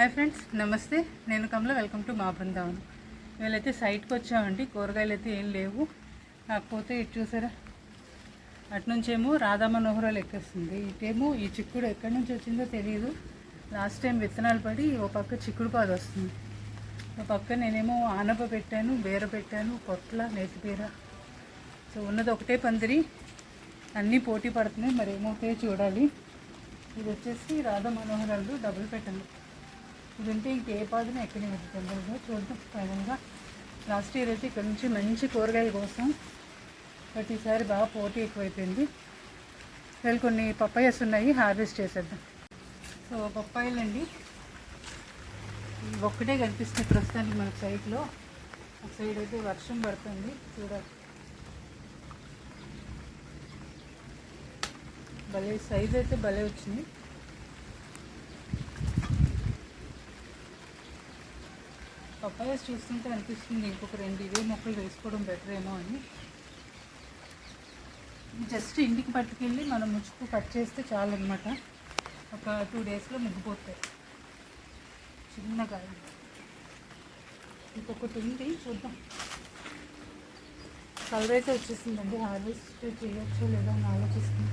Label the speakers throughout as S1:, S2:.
S1: Hi friends నమస్తే. నేను కమల welcome to మా బృందావన్. వీళ్ళైతే సైట్కి వచ్చామండి. కూరగాయలు అయితే ఏం లేవు. కాకపోతే ఇటు చూసారా? అటు నుంచేమో రాధా మనోహరాలు ఎక్కేస్తుంది. ఇటేమో ఈ చిక్కుడు ఎక్కడి నుంచి వచ్చిందో తెలియదు లాస్ట్ టైం విత్తనాలు పడి ఓ పక్క చిక్కుడు పాదు వస్తుంది. ఓ పక్క నేనేమో ఆనప పెట్టాను బీర పెట్టాను పొట్ల నేతిబీర సో ఉన్నది ఒకటే పందిరి. అన్నీ పోటీ పడుతున్నాయి. మరి ఏమవుతాయో చూడాలి. ఇది వచ్చేసి రాధా మనోహరాలు డబుల్ పెట్టండి. ఇది ఉంటే ఇంకే పాదన ఎక్కడి వెళ్తుందో చూద్దాం ఫైనల్గా లాస్ట్ ఇయర్ అయితే ఇక్కడ నుంచి మంచి కూరగాయల కోసం బట్ ఈసారి బాగా పోటీ ఎక్కువైపోయింది. వెళ్ళి కొన్ని పప్పాయస్ ఉన్నాయి హార్వెస్ట్ చేసేద్దాం. సో పప్పాయలు అండి ఒక్కటే కనిపిస్తుంది ప్రస్తుతానికి మన సైడ్లో ఒక సైడ్ అయితే వర్షం పడుతుంది చూడాలి. భలే సైజ్ అయితే భలే వచ్చింది. పప్పాయస్ చూస్తుంటే అనిపిస్తుంది ఇంకొక రెండు ఇవే మొక్కలు వేసుకోవడం బెటర్ ఏమో అని. జస్ట్ ఇంటికి పట్టుకెళ్ళి మనం ముచ్చుకు కట్ చేస్తే చాలు అనమాట ఒక టూ డేస్లో ముగ్గిపోతాయి. చిన్నగా ఇంకొకటి ఉంది చూద్దాం. కలర్ అయితే వచ్చేసిందండి. హార్వెస్ట్ చేయొచ్చు లేదా అని ఆలోచిస్తుంది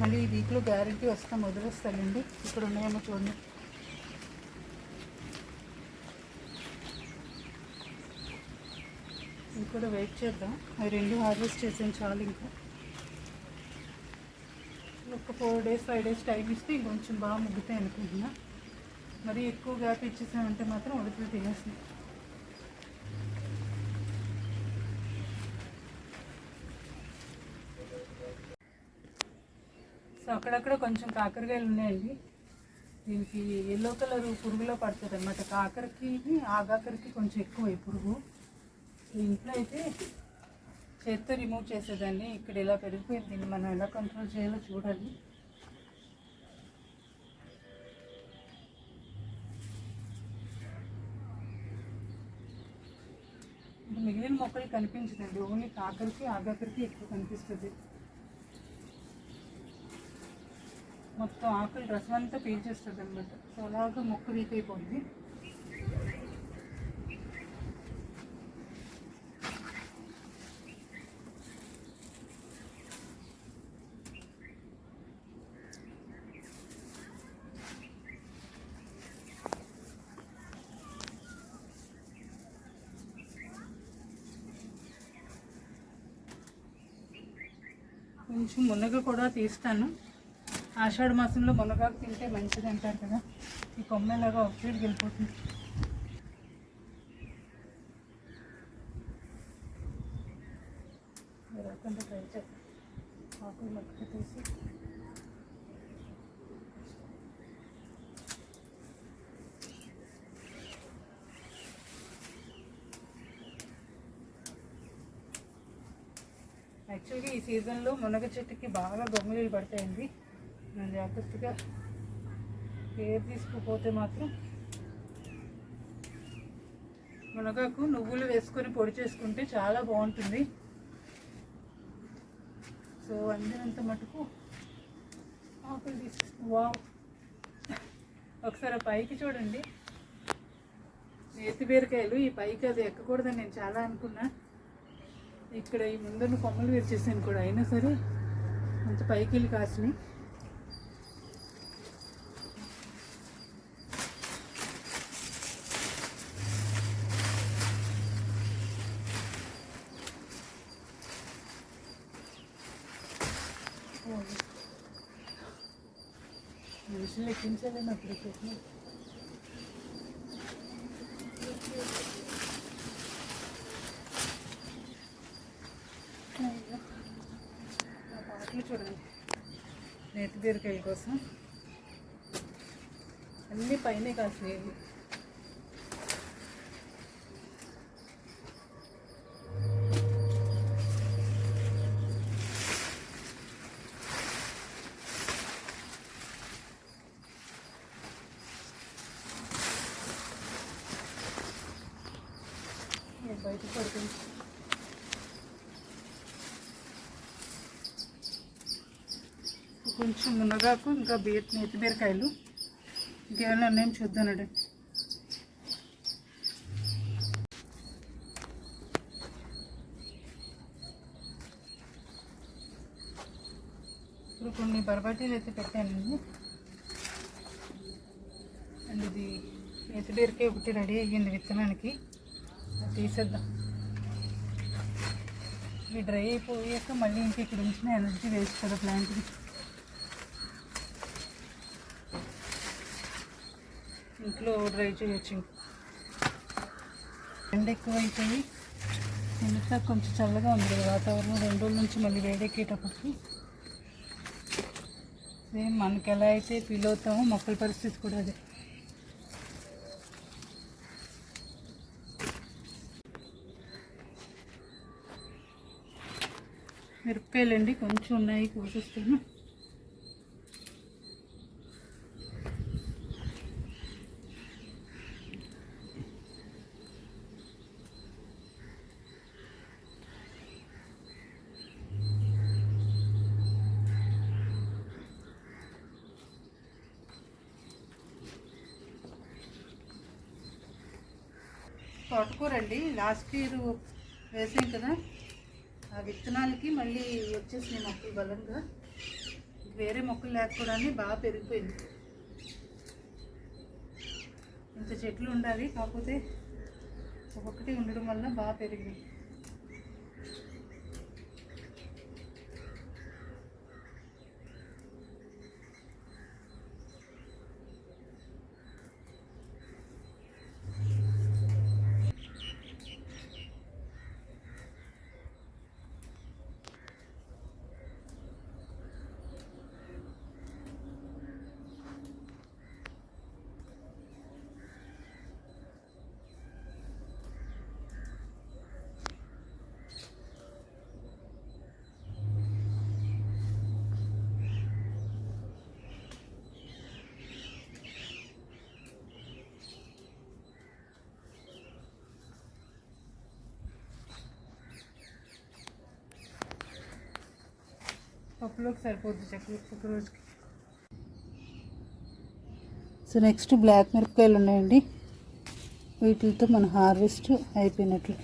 S1: మళ్ళీ ఈ వీక్లో గ్యారంటీ వస్తాం వదిలేస్తానండి ఇక్కడ ఉన్నాయేమో చూడండి. కూడా వెయిట్ చేద్దాం. అవి రెండు హార్వెస్ట్ చేసాను చాలు ఇంకా. ఒక four days five days time ఇస్తే ఇంకొంచెం బాగా ముగ్గుతాయి అనుకుంటున్నా. మరి ఎక్కువ గ్యాప్ ఇచ్చేసామంటే మాత్రం ఉడికి తినేస్తుంది సో అక్కడక్కడ కొంచెం కాకరకాయలు ఉన్నాయండి. దీనికి ఎల్లో కలర్ పురుగులో పడుతుంది అనమాట కాకరకి ఆగాకరకి కొంచెం ఎక్కువ ఈ పురుగు. ఇంట్లో అయితే చేత్తో రిమూవ్ చేసేదాన్ని. ఇక్కడ ఇలా పెరిగిపోయింది దీన్ని మనం ఎలా కంట్రోల్ చేయాలో చూడాలి. మిగిలిన మొక్కలు కనిపించదండి. ఓన్లీ కాకరికి ఆగాకరికి ఎక్కువ కనిపిస్తుంది. మొత్తం ఆకులు రసం అంతా పీల్చేస్తుంది అనమాట సో అలాగా మొక్క వీక్ అయిపోయింది కొంచెం మునగ కూడా తీస్తాను. ఆషాఢ మాసంలో మునగాకు తింటే మంచిది అంటారు కదా. ఈ కొమ్మలాగా ఒక సైడ్కి వెళ్ళిపోతుంది రాకుండా ట్రై చేస్తాను ఆకులు మట్టుకు తీసి యాక్చువల్గా ఈ సీజన్లో మునగ చెట్టుకి బాగా దొంగలీలు పడతాయండి. మనం జాగ్రత్తగా కేర్ తీసుకుపోతే మాత్రం మునగాకు నువ్వులు వేసుకొని పొడి చేసుకుంటే చాలా బాగుంటుంది. సో అందినంత మటుకు ఆకులు తీసుకు వావ్. ఒకసారి ఆ పైకి చూడండి. నేతి బీరకాయలు ఈ పైకి అది ఎక్కకూడదని నేను చాలా అనుకున్నా. ఇక్కడ ఈ ముందున్న కొమ్మలు విరిచేసాను కూడా. అయినా సరే అంత పైకి వెళ్ళి కాసినాయి. మనుషులు ఎక్కించాలని అప్పుడు చెప్పిన పాటలు చూడండి నేతి బీరకాయల కోసం అన్నీ పైనే కాసినాయి బయట పడుతుంది కొంచెం మునగాకు ఇంకా బీర నేతి బీరకాయలు. ఇంకేమైనా ఉన్నాయని చూద్దానండి ఇప్పుడు కొన్ని బరబాటీలు అయితే పెట్టానండి అండ్ ఇది ఎత్తుడేరికే ఒకటి రెడీ అయ్యింది విత్తనానికి. తీసేద్దాం. ఇవి డ్రై అయిపోయాక మళ్ళీ ఇంక ఇక్కడ ఉంచిన ఎనర్జీ వేస్ట్ కదా ప్లాంట్కి. ఇంట్లో డ్రై చేయొచ్చు ఎండ ఎక్కువ అయిపోయి నిన్నట కొంచెం చల్లగా ఉంది వాతావరణం. రెండు రోజుల నుంచి మళ్ళీ వేడెక్కేటప్పటికి సేమ్ మనకి ఎలా అయితే ఫీల్ అవుతామో మొక్కల పరిస్థితి కూడా అదే. మిరపకాయలండి కొంచెం ఉన్నాయి కోసిస్తాను తోటకూర అండి లాస్ట్ ఇయర్ వేసాం కదా. ఆ విత్తనాలకి మళ్ళీ వచ్చేసినాయి మొక్కలు బలంగా. వేరే మొక్కలు లేకపోవడాన్ని బాగా పెరిగిపోయింది. ఇంత చెట్లు ఉండాలి కాకపోతే ఒక్కొక్కటి ఉండడం వల్ల బాగా పెరిగింది పప్పులోకి సరిపోద్ది చెక్క ఒక రోజుకి. సో నెక్స్ట్ బ్లాక్ మిరపకాయలు ఉన్నాయండి. వీటితో మన హార్వెస్ట్ అయిపోయినట్లు.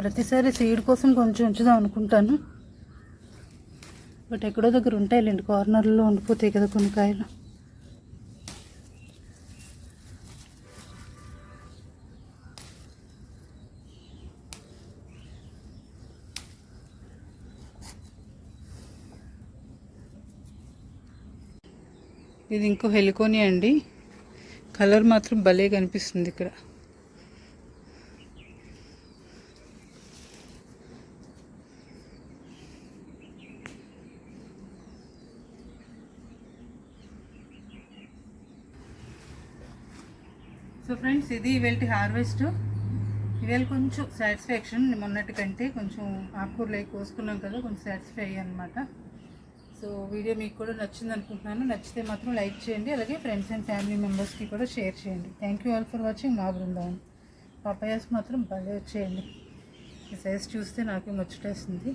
S1: ప్రతిసారి సీడ్ కోసం కొంచెం ఉంచుదాం అనుకుంటాను. బట్ ఎక్కడో దగ్గర ఉంటాయి లేండి కార్నర్లో ఉండిపోతాయి కదా కొన్ని కాయలు. ఇది ఇంకో హెలికోని అండి. కలర్ మాత్రం భలే కనిపిస్తుంది ఇక్కడ. సో ఫ్రెండ్స్ ఇది ఇవాళ హార్వెస్ట్. ఇవాళ కొంచెం సాటిస్ఫాక్షన్ మొన్నటి కంటే కొంచెం ఆకుకూరలు అవి కోసుకున్నాం కదా కొంచెం సాటిస్ఫై అయ్యి అనమాట సో వీడియో మీకు కూడా నచ్చింది అనుకుంటున్నాను. నచ్చితే మాత్రం లైక్ చేయండి అలాగే ఫ్రెండ్స్ అండ్ ఫ్యామిలీ మెంబర్స్కి కూడా షేర్ చేయండి. Thank you all for watching మా బృందావన్. పపాయాస్ మాత్రం భలే వచ్చేయండి. సైజ్ చూస్తే నాకు ముచ్చటేస్తుంది.